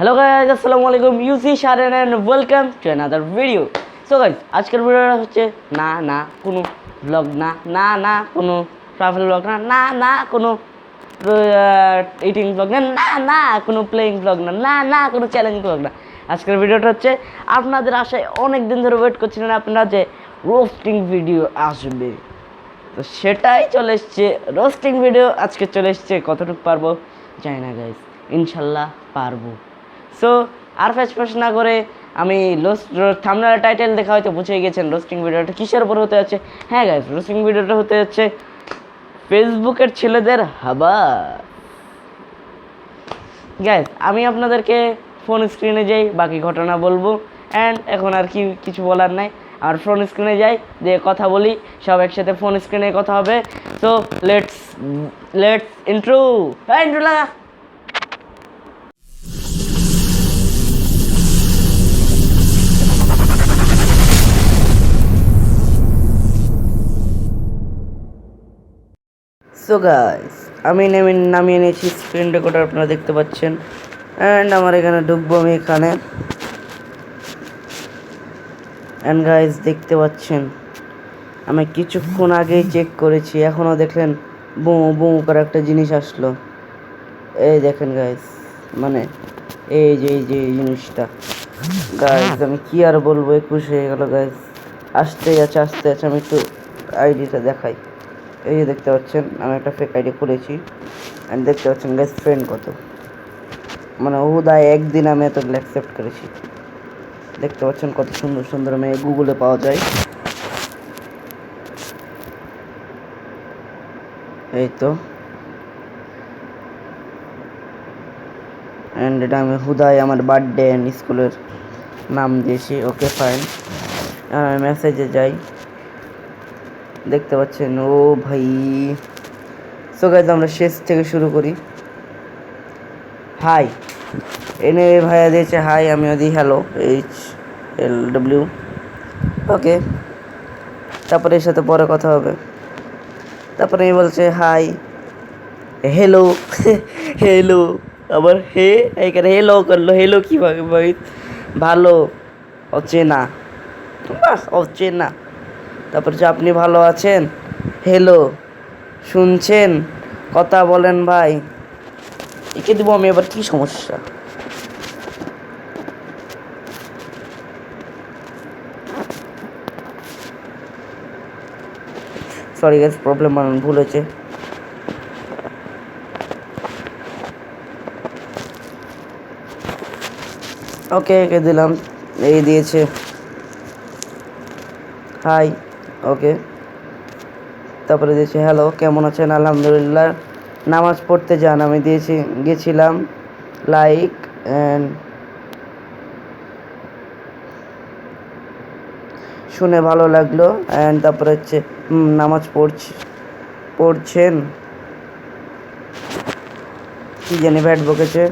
Hello guys আসসালামু আলাইকুম ইউসি সারেন and welcome to another video so guys আজকের ভিডিওটা হচ্ছে না না, কোনো ব্লগ না না না, কোনো ট্রাভেল ব্লগ না না না, কোনো ইটিং ব্লগ না না না, কোনো প্লেয়িং ব্লগ না না না, কোনো চ্যালেঞ্জ ব্লগ না। আজকের ভিডিওটা হচ্ছে আপনাদের আশায় অনেক দিন ধরে ওয়েট করছিলেন আপনারা যে রোস্টিং ভিডিও আসবে। তো সেটাই চলে এসছে রোস্টিং ভিডিও আজকে চলে এসছে, কতটুকু পারব? জানি না গাইজ ইনশাল্লাহ পারব। সো আর ফ্যাচ ফ্যাচ না করে আমি লোস্ট থামনার টাইটেল দেখা হয়তো বুঝে গেছেন রোস্টিং ভিডিওটা কিসের উপর হতে যাচ্ছে? হ্যাঁ গাইজ রোস্টিং ভিডিওটা হতে যাচ্ছে ফেসবুকের ছেলেদের হাবা। গ্যাস আমি আপনাদেরকে ফোন স্ক্রিনে যাই, বাকি ঘটনা বলব। অ্যান্ড এখন আর কি, কিছু বলার নাই। আর ফোন স্ক্রিনে যাই, দিয়ে কথা বলি, সব একসাথে ফোন স্ক্রিনে কথা হবে। সো লেটস লেটস ইন্ট্রো হ্যাঁ ইন্ট্রো লাগা। সো গাইস আমি নেমে নামিয়ে নিয়েছি স্ক্রিন রেকর্ডার আপনারা দেখতে পাচ্ছেন। অ্যান্ড আমার এখানে ঢুকবো আমি এখানে। অ্যান্ড গাইস দেখতে পাচ্ছেন, আমি কিছুক্ষণ আগেই চেক করেছি, এখনও দেখলেন বু বু করে একটা জিনিস আসলো। এই দেখেন গাইস মানে এই যে এই যে, এই জিনিসটা। গাইস আমি কি আর বলব, একুশ হয়ে গেল গাইস আসতেই আছে আসতে আছে, আমি একটু আইডিটা দেখাই। এই যে দেখতে পাচ্ছেন, আমি একটা ফেক আইডি খুলেছি। অ্যান্ড দেখতে পাচ্ছেন গাইস ফ্রেন্ড কত। মানে হুদায় একদিন আমি এতগুলো অ্যাকসেপ্ট করেছি। দেখতে পাচ্ছেন কত সুন্দর সুন্দর মেয়ে গুগলে পাওয়া যায়। এই তো। অ্যান্ড এটা আমি হুদায় আমার বার্থডে অ্যান্ড স্কুলের নাম দিয়েছি। ওকে ফাইন আমি মেসেজে যাই। দেখতে পাচ্ছেন, ও ভাই। সো গাইজ আমরা শেষ থেকে শুরু করি। হাই এনে ভাইয়া দিয়েছে হাই আমিও দিই hello H L W okay তারপরে এর সাথে পরে কথা হবে। তারপরে এই বলছে হাই হ্যালো হেলো আবার হে এইখানে হেলো করল। হেলো কীভাবে ভাই? ভালো, অচেনা। বাহ, অচেনা। তারপর যে আপনি ভালো আছেন? হ্যালো শুনছেন? কথা বলেন ভাই। একে দেবো আমি এবার কি সমস্যা? সরি গ্যাস প্রবলেম বানান, ভুল হয়েছে। ওকে একে দিলাম। এই দিয়েছে। Hi okay. তারপরে দিয়েছি, হ্যালো, কেমন আছেন? আলহামদুলিল্লাহ। নামাজ পড়তে যান। আমি দিয়েছি, গেছিলাম লাইক অ্যান্ড শুনে ভালো লাগল। অ্যান্ড তারপরে হচ্ছে নামাজ পড়ছি, পড়ছেন? কি জানি, ব্যাট বকেছে।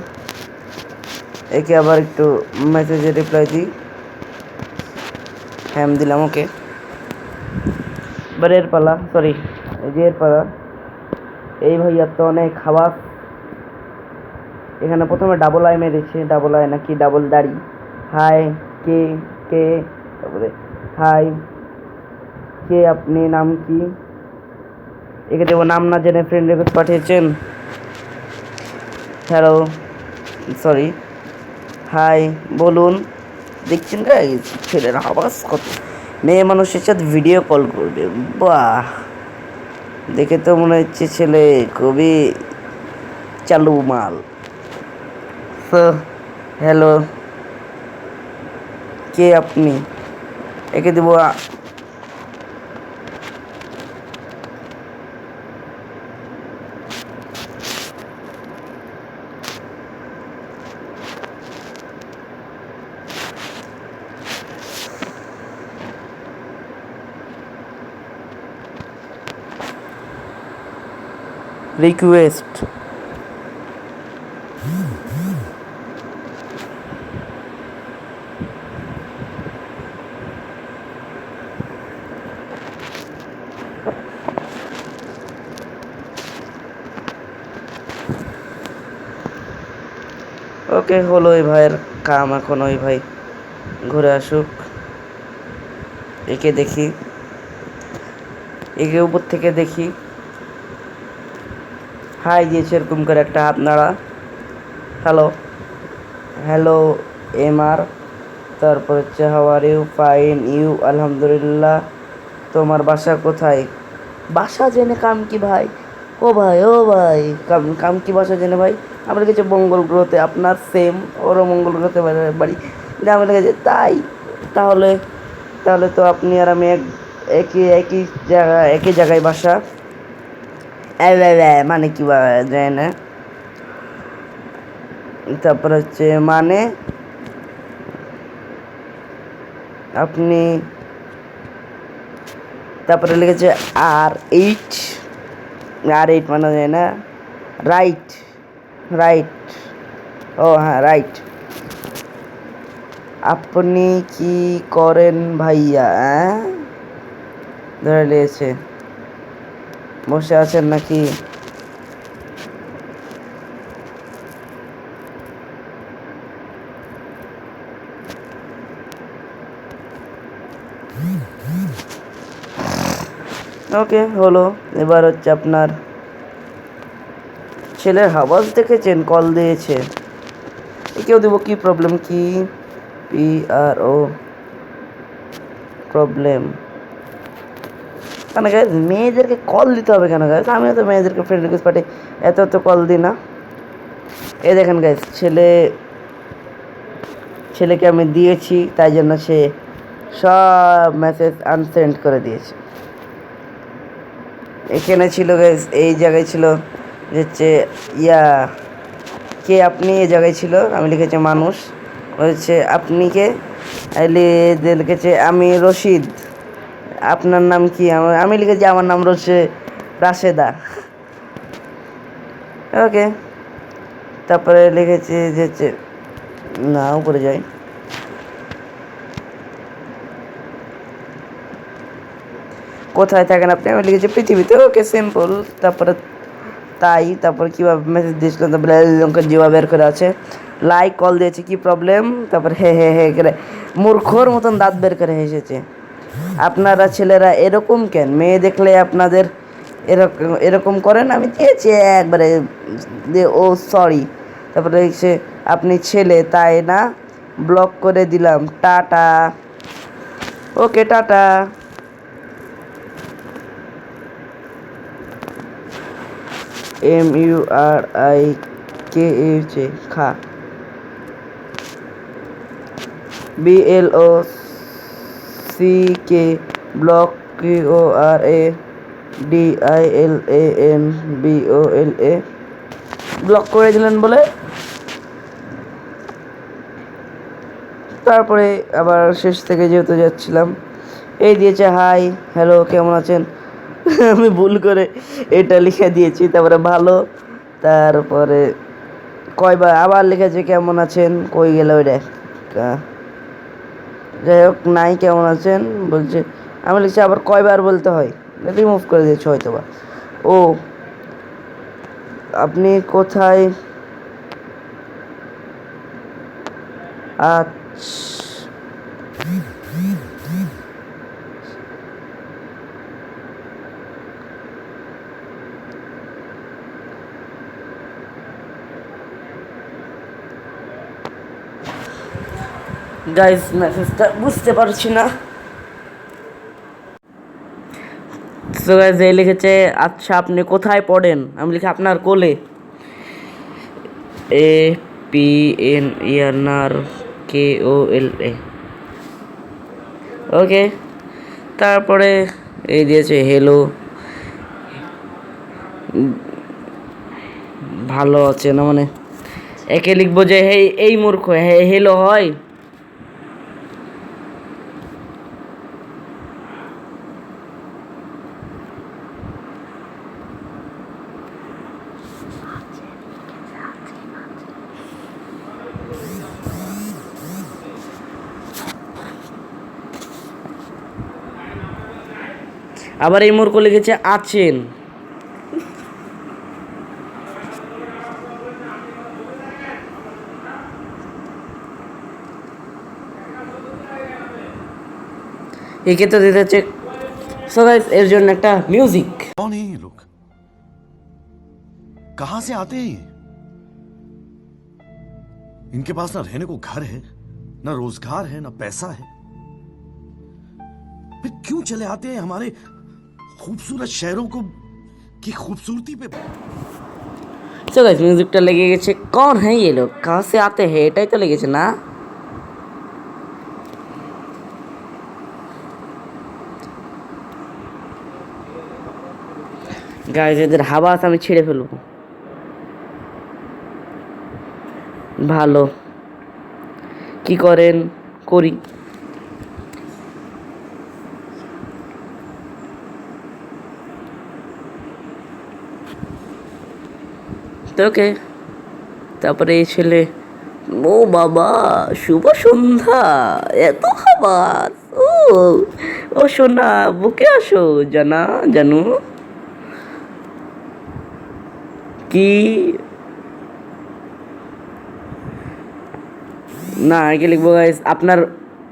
একে আবার একটু মেসেজে রিপ্লাই দিই। হ্যাঁ দিলাম, ওকে। এবার এর পালা সরি এই যে এর পালা। এই ভাইয়ার তো অনেক খাবার এখানে প্রথমে ডাবল আই মেরেছে ডাবল আই নাকি ডাবল দাড়ি। হাই কে কে, তারপরে হাই কে আপনি, নাম কি? একে দেবো নাম না জেনে ফ্রেন্ড রিকোয়েস্ট পাঠিয়েছেন। হ্যালো সরি হাই বলুন। দেখছেন ছেলের আওয়াজ কত মেয়ে মানুষের সাথে ভিডিও কল করবে। বাহ! দেখে তো মনে হচ্ছে ছেলে খুবই চালু মাল। হ্যালো কে আপনি? একে দেবো রিকোয়েস্ট। ওকে, হলো ওই ভাইয়ের কাম এখন, ওই ভাই ঘুরে আসুক। একে দেখি, একে উপর থেকে দেখি। হাই দিয়েছে এরকম করে একটা হাত নাড়া। হ্যালো হ্যালো এম আর তারপর হচ্ছে হাওয়ার ইউ ফাইন ইউ আলহামদুলিল্লাহ তোমার বাসা কোথায়? বাসা জেনে কাম কি ভাই? ও ভাই ও ভাই, কাম কাম কি বাসা জেনে ভাই? আমার কাছে মঙ্গল গ্রহতে, আপনার সেম ওরও মঙ্গল গ্রহতে বাড়ি- কিন্তু আমার কাছে তাই। তাহলে তাহলে তো আপনি আর আমি এক, একই একই জায়গা একই জায়গায় বাসা। মানে কি যায় না তারপর হচ্ছে মানে আপনি তারপরে লিখেছে আর এইট আর এইট মানে যায় না রাইট রাইট ও হ্যাঁ রাইট আপনি কি করেন ভাইয়া হ্যাঁ ধরে নিয়েছে বসে আছেন নাকি? ওকে, হলো। এবার হচ্ছে আপনার ছেলের হাওয়াজ দেখেছেন? কল দিয়েছে। কেউ দেবো কি প্রবলেম কি? পি আর ও প্রবলেম কেন গাইজ মেয়েদেরকে কল দিতে হবে কেন গাইজ আমিও তো মেয়েদেরকে ফ্রেন্ড রিকোয়েস্ট পাঠাই। এত এত কল দিই না। এই দেখেন গাইজ ছেলে, ছেলেকে আমি দিয়েছি, তাই জন্য সে সব মেসেজ আনসেন্ড করে দিয়েছে। এখানে ছিল গাইজ এই জায়গায় ছিল হচ্ছে, ইয়া, কে আপনি? এই জায়গায় ছিল, আমি লিখেছি মানুষ। হচ্ছে, আপনি কে? লিখেছে, আমি রশিদ। আপনার নাম কি? আমার- আমি লিখেছি আমার নাম রশে রাশেদা। ওকে। তারপরে লিখেছি যে হচ্ছে, না, উপরে যাই। কোথায় থাকেন আপনি? আমি লিখেছি পৃথিবীতে। ওকে সিম্পল তারপরে তাই, তারপর কীভাবে মেসেজ দিয়েছিলাম তারপরে লঙ্কার জিওয়া বের করে আছে। লাইক কল দিয়েছে, কি প্রবলেম তারপর হে হে হে, করে মূর্খর মতন দাঁত বের করে হেসেছে আপনারা ছেলেরা এরকম কেন? মেয়ে দেখলে আপনাদের এরকম এরকম করেন আমি দিয়েছি একবারে ও সরি তারপরে সে, আপনি ছেলে, তাই না? ব্লক করে দিলাম। Tata. Okay tata. M U R I K A খা। B L O C K block Q R A D I L A N B O L A block করে দিলেন বলে। তারপরে আবার শেষ থেকে যেহেতু যাচ্ছিলাম, এই দিয়েছে, হাই, হ্যালো, কেমন আছেন? আমি ভুল করে এটা লিখে দিয়েছি, তারপরে ভালো। তারপরে কয়বার আবার লিখেছে, কেমন আছেন? কই গেল ওইটা? যাই হোক, নাই কেমন আছেন? বলছে, আমি লিখছি আবার কয়বার বলতে হয়? রিমুভ করে দিয়েছে হয়তো বা ও, আপনি কোথায়? আচ্ছা। গাইস মেসেজটা বুঝতে পারছি না। তো গাইস এই লিখেছে আচ্ছা আপনি কোথায় পড়েন? আমি লিখি, আপনার কোলে। A P N year K O L এ। ওকে তারপরে এই দিয়েছে হেলো ভালো আছে না মানে? একে লিখব যে হে এই মূর্খ, হে হেলো হয়? আবার এই মূর্খ লিখেছে আছেন এক্ষেত্রে দিতে হচ্ছে সো গাইস এর জন্য একটা মিউজিক कौन है ये लोग? कहाँ से आते हैं इनके पास ना रहने को घर है, ना रोज़गार है, ना पैसा है। फिर क्यों चले आते हैं हमारे खूबसूरत शहरों को की खूबसूरती पे সো গাইস মিউজিকটা লেগে গেছে কোন হ্যাঁ ये लोग कहाँ से आते हैं এটাই তো লেগেছে না গাইস এদের হাবাস আমি ছেড়ে ফেলবো ভালো কি করেন করি ওকে তারপরে এই ছেলে, ও বাবা, শুভ সন্ধ্যা, এত খাবার ও ও সোনা, বুকে আসো, জানা, জানু। কি? না, আগে লিখব আপনার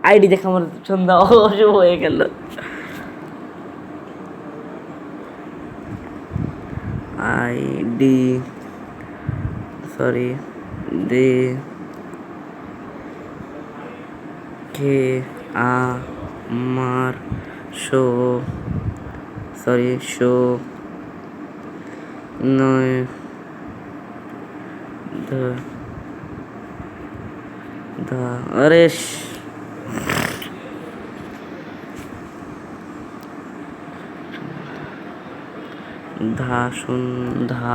আইডি দেখে আমার সন্ধ্যা অশুভ হয়ে গেল। আইডি সরি দে কে আমার শো সরি শো নয় দা দা আরে ধা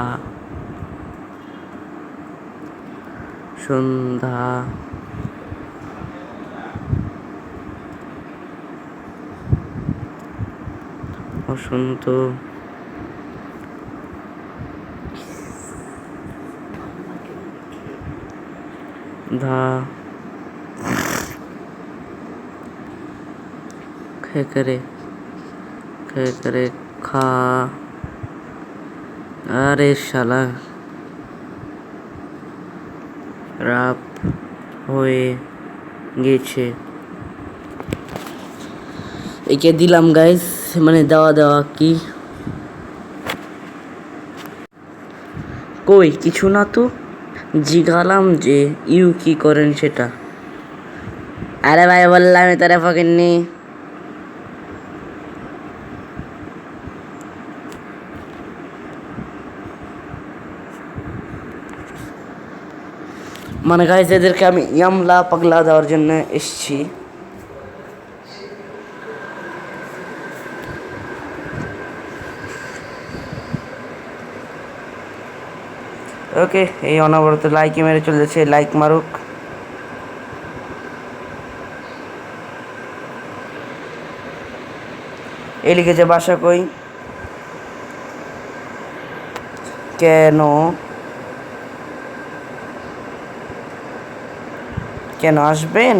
সন্ধ্যা। বসন্ত। ধা। খেকরে খেকরে খা। আরে শালা। রাপ হয়ে গেছে। একে দিলাম গাইস মানে দেওয়া দেওয়া কি? কই, কিছু না তো। জিগালাম যে ইউ কি করেন সেটা। আরে ভাই, বললাম তারা ফকিননি মানে গাইস এদেরকে আমি ইয়ামলা পাগলা দেওয়ার জন্য এসছি। ওকে এই অনবরত লাইকই মেরে চলেছে লাইক মারুক। এই লিখেছে বাসা কই? কেন? কেন আসবেন?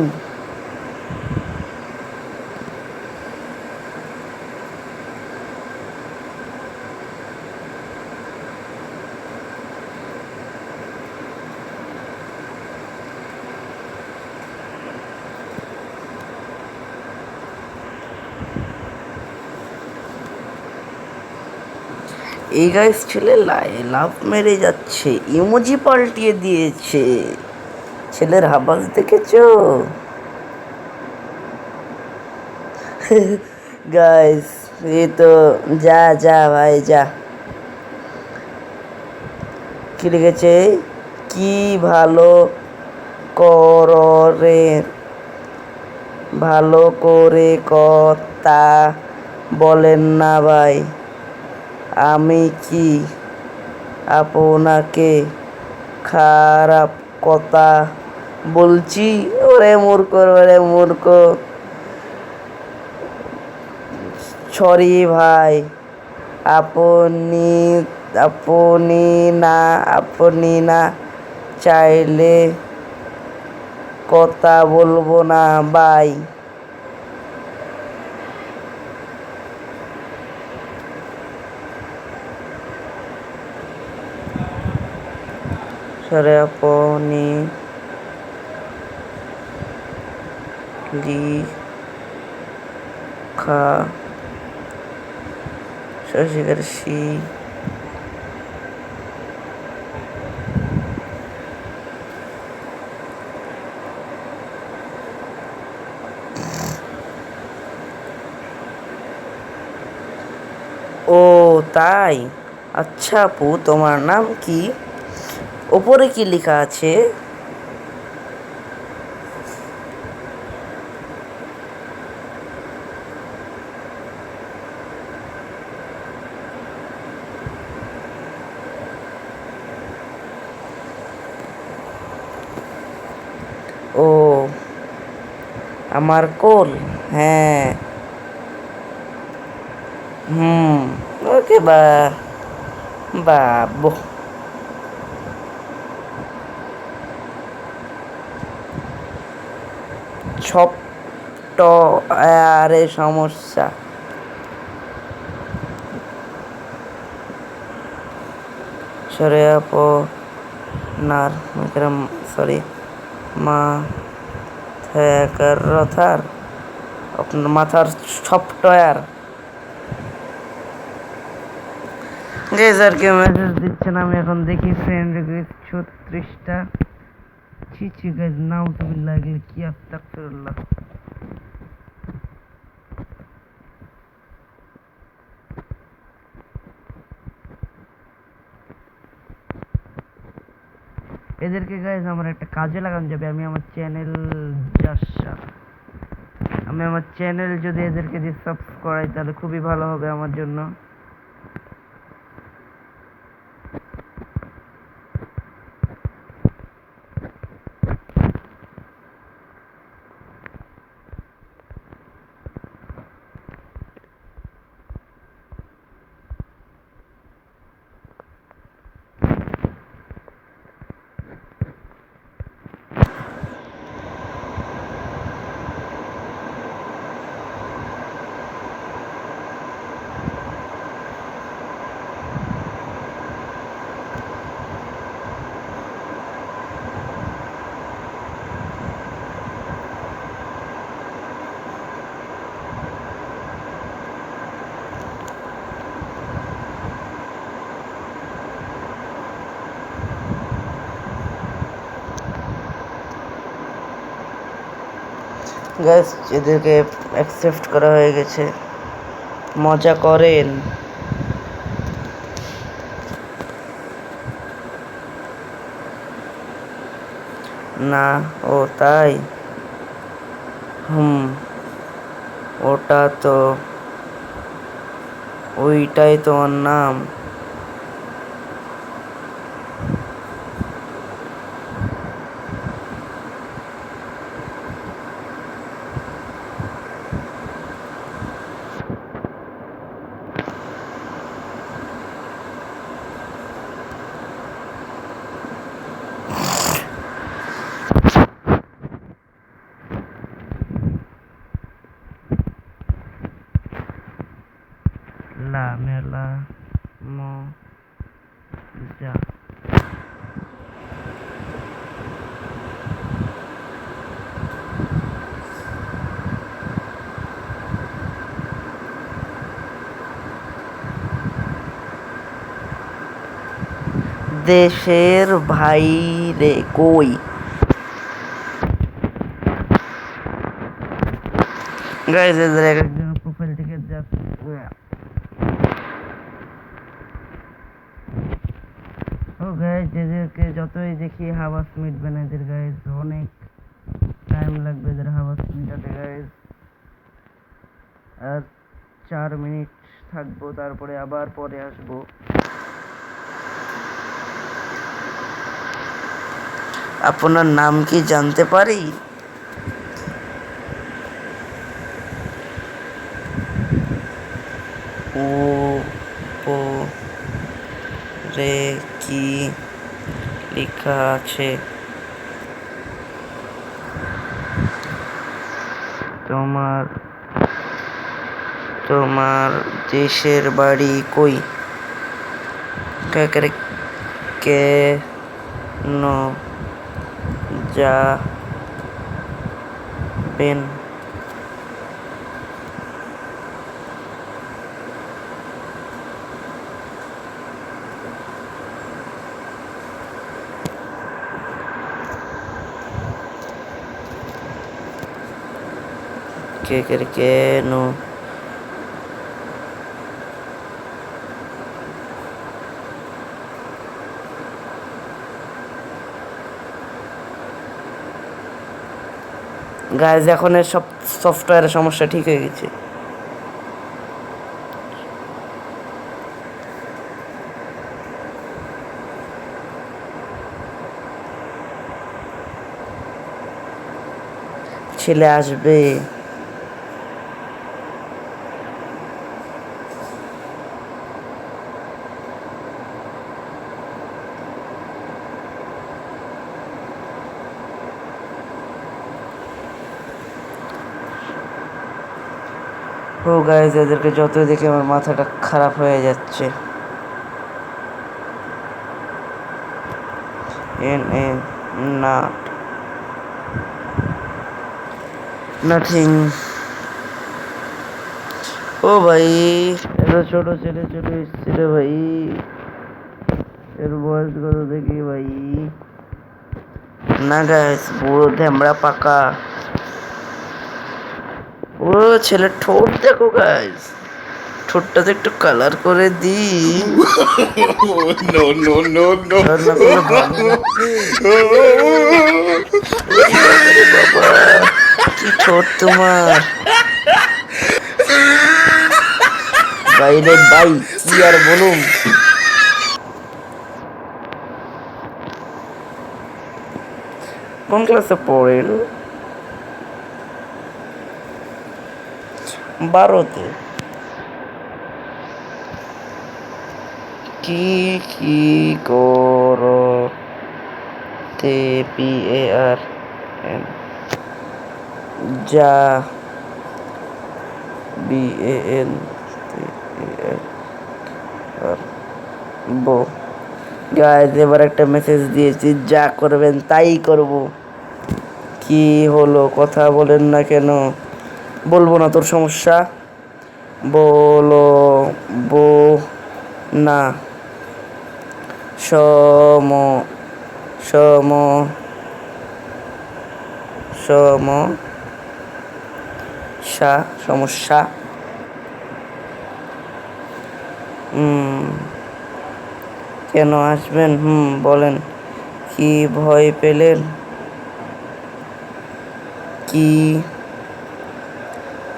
এই গাইস ছেলে লাভ মেরে যাচ্ছে ইমোজি পাল্টিয়ে দিয়েছে। ছেলের হাবাস দেখেছ? গাইস তো, যা যা, ভাই, যা। কি লিখেছে? কি ভালো করে ভালো করে কথা বলেন না ভাই। আমি কি আপনাকে খারাপ কথা বলছি, ওরে মূর্খ ওরে মূর্খ। সরি ভাই, আপনি আপনি না আপনি না চাইলে কথা বলব না বাই সরে, আপনি খা। শশিকার সি। ও তাই? আচ্ছা আপু তোমার নাম কি? ওপরে কি লেখা আছে? ও, আমার কোল হ্যাঁ। হুম, ওকে বা বাবু ছোট্ট আরে সমস্যা। সরে আপো, নার মিকরম সরি মা থাকার রথার, আপনার মাথার সফটওয়্যার যে স্যার কেউ মেসেজ দিচ্ছেন, আমি এখন দেখি ফ্রেন্ড রিকোয়েস্ট ছত্রিশটা। ছি ছি গাইজ নাউজুবিল্লাহ কি আস্তাগফিরুল্লাহ। এদেরকে গাইজ আমার একটা কাজে লাগানো যাবে। আমি আমার চ্যানেল আমি আমার চ্যানেল যদি এদেরকে দিয়ে সাবস্ক্রাইব করাই তাহলে খুবই ভালো হবে আমার জন্য। গাইস, এদেরকে অ্যাকসেপ্ট করা হয়ে গেছে। মজা করেন। না, ও তাই? হুম, ওটা তো, ওইটাই তোমার নাম la মেলা ম যা দেশের ভাইরে কই? গাইস এদের এক একজনের প্রোফাইল থেকে ও গাইস এদেরকে যতই দেখি হাওয়াস মিটবে না এদের গাইস অনেক টাইম লাগবে এদের হাওয়াস মিটাতে গাইজ আর চার মিনিট থাকব, তারপরে আবার পরে আসব। আপনার নাম কি জানতে পারি? ও ও, রে, কি লেখা আছে? তোমার তোমার দেশের বাড়ি কই? কে কাকারে meja pin. Oke que, que no. Guys এখন এর সব সফটওয়্যারের সমস্যা ঠিক হয়ে গেছে। ছেলে আসবে। ও গাইজ এদেরকে যতই দেখে আমার মাথাটা খারাপ হয়ে যাচ্ছে। এন এন নাট নাথিং ও ভাই, এত ছোট ছেলে ছোট এসছিল ভাই। এর বয়স কত দেখি ভাই? না গাইস পুরো ধ্যামড়া পাকা। ও ছেলে ঠোঁট দেখো গাইস ঠোঁটটাতে একটু কালার করে দি. রান্না করলে ভালো লাগবে। কি ঠোঁট তোমার? বাইরে বাই কি আর বলুন। কোন ক্লাসে পড়েন? বারোতে। কি কি করো তে পি এ আর এন যা বি এ এন আর বো গাইজ এবার একটা মেসেজ দিয়েছি, যা করবেন তাই করব। কি হলো, কথা বলেন না কেন? বলব না তোর সমস্যা। বলো, বো, না। সম সম সম। সা, সমস্যা। কেন আসবেন? হুম, বলেন। কি ভয় পেলেন? কি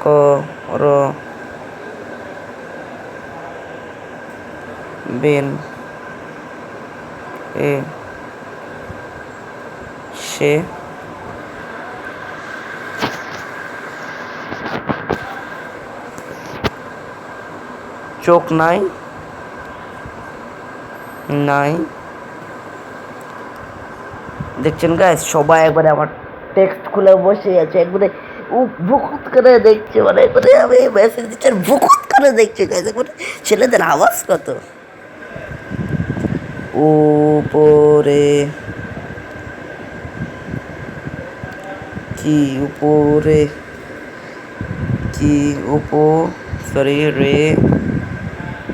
কর বেন এ সে চোখ নাই নাই দেখছেন গাইস সবাই একবারে আমার টেক্সট খুলে বসে আছে, একবারে করে দেখছে মানে একবারে আমি করে গাইস একবারে ছেলেদের আওয়াজ কত? উপরে, কি উপরে, কি উপ সরি রে,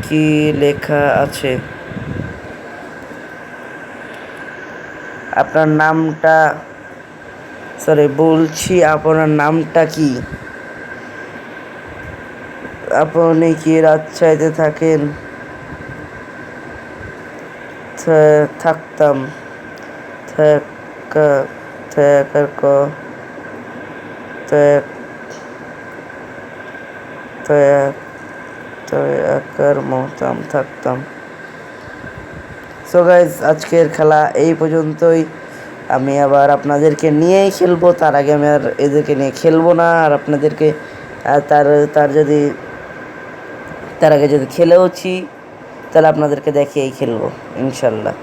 কি লেখা আছে? আপনার নামটা সরি বলছি, আপনার নামটা কি? আপনি কি রাজশাহীতে থাকেন? থাকতাম। থাকা থাকার ক থাক থাকার থাকতাম। সো গাইজ আজকের খেলা এই পর্যন্তই। আমি আবার আপনাদেরকে নিয়েই খেলব। তার আগে আমি আর এদেরকে নিয়ে খেলব না। আর আপনাদেরকে তার তার যদি, তার আগে যদি খেলেওছি, তাহলে আপনাদেরকে দেখিয়েই খেলব, ইনশাল্লাহ।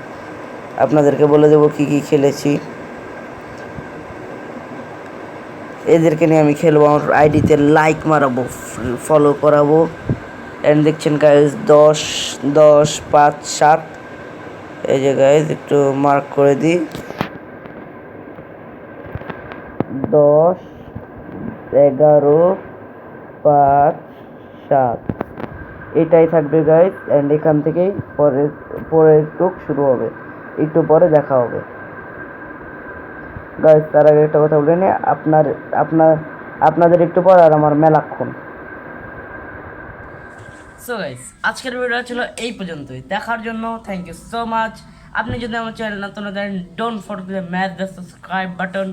আপনাদেরকে বলে দেবো কী কী খেলেছি। এদেরকে নিয়ে আমি খেলব, আমার আইডিতে লাইক মারাবো ফলো করাবো। অ্যান্ড দেখছেন গাইজ দশ দশ, পাঁচ, সাত। এই যে গাইজ একটু মার্ক করে দিই। দশ, এগারো, পাঁচ, সাত। এটাই থাকবে গাইজ অ্যান্ড এখান থেকেই পরে পরের টুক শুরু হবে। একটু পরে দেখা হবে। গাইজ তার আগে একটা কথা বলে নি, আপনার আপনার, আপনাদের একটু পর আর আমার মেলাক্ষণ। সো গাইস আজকের ভিডিও ছিল এই পর্যন্তই। দেখার জন্য থ্যাংক ইউ সো মাচ আপনি যদি আমার চ্যানেল নতুন then don't forget match the subscribe button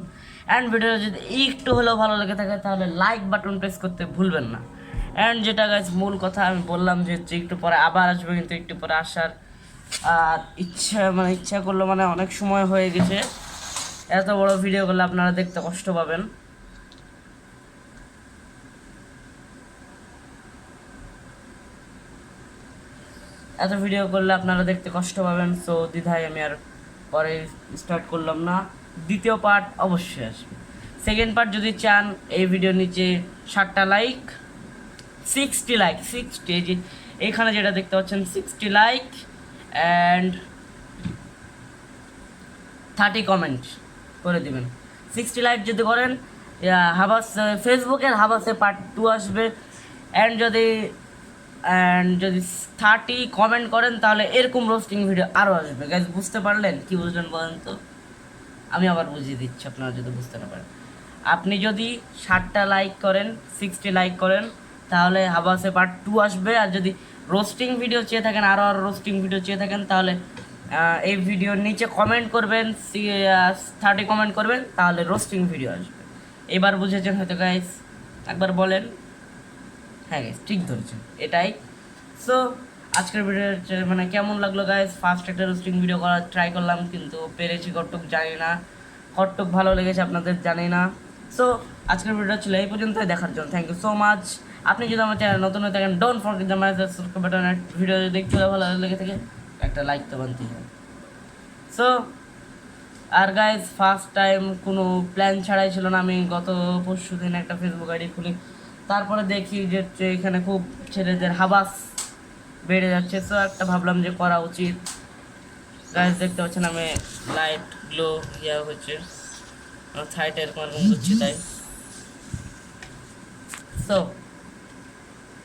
and video যদি একটু হলেও ভালো লেগে থাকে, তাহলে লাইক বাটন প্রেস করতে ভুলবেন না। অ্যান্ড যেটা গাইস মূল কথা আমি বললাম যে হচ্ছে একটু পরে আবার আসবে, কিন্তু একটু পরে আসার, আর ইচ্ছা মানে ইচ্ছা করল মানে অনেক সময় হয়ে গেছে। এত বড় ভিডিও করলে আপনারা দেখতে কষ্ট পাবেন। এত ভিডিও করলে আপনারা দেখতে কষ্ট পাবেন সো দ্বিধায় আমি আর পরে স্টার্ট করলাম না। দ্বিতীয় পার্ট অবশ্যই আসবে। সেকেন্ড পার্ট যদি চান, এই ভিডিওর নিচে ষাটটা লাইক সিক্সটি লাইক সিক্সটি এই যে এইখানে যেটা দেখতে পাচ্ছেন sixty like and thirty comment করে দিবেন। সিক্সটি লাইক যদি করেন হাবাস ফেসবুকের হাবাসে পার্ট টু আসবে। অ্যান্ড যদি অ্যান্ড যদি থার্টি কমেন্ট করেন, তাহলে এরকম রোস্টিং ভিডিও আরও আসবে। গ্যাস বুঝতে পারলেন? কি বুঝলেন বলেন তো? আমি আবার বুঝিয়ে দিচ্ছি, আপনারা যদি বুঝতে না পারেন। আপনি যদি ষাটটা লাইক করেন সিক্সটি লাইক করেন, তাহলে হাবাসে পার্ট টু আসবে। আর যদি রোস্টিং ভিডিও চেয়ে থাকেন আরও আরও রোস্টিং ভিডিও চেয়ে থাকেন, তাহলে এই ভিডিওর নিচে কমেন্ট করবেন থার্টি কমেন্ট করবেন, তাহলে রোস্টিং ভিডিও আসবে। এবার বুঝেছেন হয়তো গাইস একবার বলেন। হ্যাঁ গাইস ঠিক ধরেছেন। এটাই। সো আজকের ভিডিও মানে কেমন লাগল গাইস ফার্স্ট একটা রোস্টিং ভিডিও করার ট্রাই করলাম, কিন্তু পেরেছি কটুক জানি না। কটুক ভালো লেগেছে, আপনাদের জানি না। সো আজকের ভিডিও ছিল এই পর্যন্ত দেখার জন্য থ্যাংক ইউ সো মাচ আপনি যদি আমার চ্যানেল নতুন হয়ে থাকেন don't forget the match subscribe button video যদি একটু ভালো লেগে থাকে, একটা লাইক তো বানতেই হবে। সো আর গাইজ ফার্স্ট টাইম কোনো প্ল্যান ছাড়াই ছিল না, আমি গত পরশু দিন একটা ফেসবুক আইডি খুলি, তারপরে দেখি যে এখানে খুব ছেলেদের হাবাস। বেড়ে যাচ্ছে। সো একটা ভাবলাম যে করা উচিত। গাইজ দেখতে পাচ্ছেন আমি লাইট গ্লো ইয়া হচ্ছে। আমার থাইটা এরকম এরকম করছি তাই। সো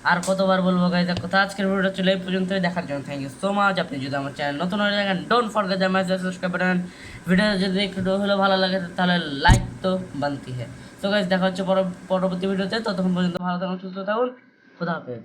আর কতবার বলব গাইজ কথা আজকের ভিডিওটা চলে এই পর্যন্ত দেখার জন্য থ্যাংক ইউ সো মাচ আপনি যদি আমার চ্যানেল নতুন হয়ে থাকেন don't forget the message subscribe button video যদি একটু হলে ভালো লাগে তাহলে লাইক তো বানতি হ্যাঁ তো গাইজ দেখা হচ্ছে পর- পরবর্তী ভিডিওতে ততক্ষণ পর্যন্ত ভালো থাকুন সুস্থ থাকুন। খুদা হাফেজ।